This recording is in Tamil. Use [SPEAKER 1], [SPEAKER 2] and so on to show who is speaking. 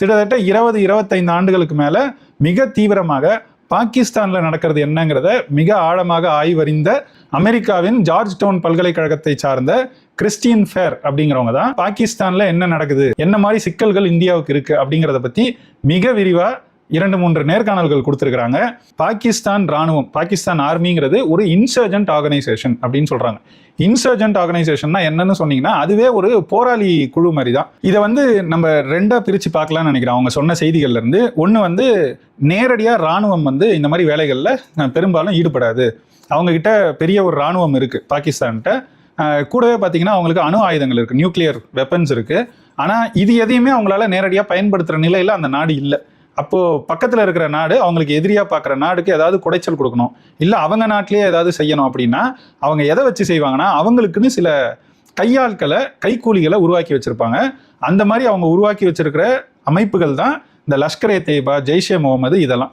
[SPEAKER 1] கிட்டத்தட்ட இருபது இருபத்தைந்து ஆண்டுகளுக்கு மேல மிக தீவிரமாக பாகிஸ்தான்ல நடக்கிறது என்னங்கிறத மிக ஆழமாக ஆய்வறிந்த அமெரிக்காவின் ஜார்ஜ் டவுன் பல்கலைக்கழகத்தை சார்ந்த கிறிஸ்டியன் ஃபேர் அப்படிங்கிறவங்க தான் பாகிஸ்தான்ல என்ன நடக்குது என்ன மாதிரி சிக்கல்கள் இந்தியாவுக்கு இருக்கு அப்படிங்கிறத பத்தி மிக விரிவா இரண்டு மூன்று நேர்காணல்கள் கொடுத்துருக்குறாங்க. பாகிஸ்தான் ராணுவம் பாகிஸ்தான் ஆர்மிங்கிறது ஒரு இன்சர்ஜென்ட் ஆர்கனைசேஷன் அப்படின்னு சொல்கிறாங்க இன்சர்ஜென்ட் ஆர்கனைசேஷன்னா என்னன்னு சொன்னீங்கன்னா அதுவே ஒரு போராளி குழு மாதிரி தான் இதை வந்து நம்ம ரெண்டாக பிரித்து பார்க்கலாம்னு நினைக்கிறேன். அவங்க சொன்ன செய்திகள்லேருந்து ஒன்று வந்து நேரடியாக ராணுவம் வந்து இந்த மாதிரி வேலைகளில் பெரும்பாலும் ஈடுபடாது. அவங்கக்கிட்ட பெரிய ஒரு ராணுவம் இருக்குது பாகிஸ்தான்கிட்ட. கூடவே பார்த்தீங்கன்னா அவங்களுக்கு அணு ஆயுதங்கள் இருக்குது நியூக்ளியர் வெப்பன்ஸ் இருக்குது ஆனால் இது எதையுமே அவங்களால நேரடியாக பயன்படுத்துகிற நிலையில் அந்த நாடு இல்லை. அப்போ பக்கத்துல இருக்கிற நாடு அவங்களுக்கு எதிரியா பார்க்குற நாடுக்கு ஏதாவது குடைச்சல் கொடுக்கணும். இல்ல அவங்க நாட்டிலேயே ஏதாவது செய்யணும் அப்படின்னா அவங்க எதை வச்சு செய்வாங்கன்னா அவங்களுக்குன்னு சில கையாட்களை கைக்கூலிகளை உருவாக்கி வச்சிருப்பாங்க. அந்த மாதிரி அவங்க உருவாக்கி வச்சிருக்கிற அமைப்புகள் தான் இந்த லஷ்கர் ஏ தேய்பா ஜெய்ஷே முகமது இதெல்லாம்.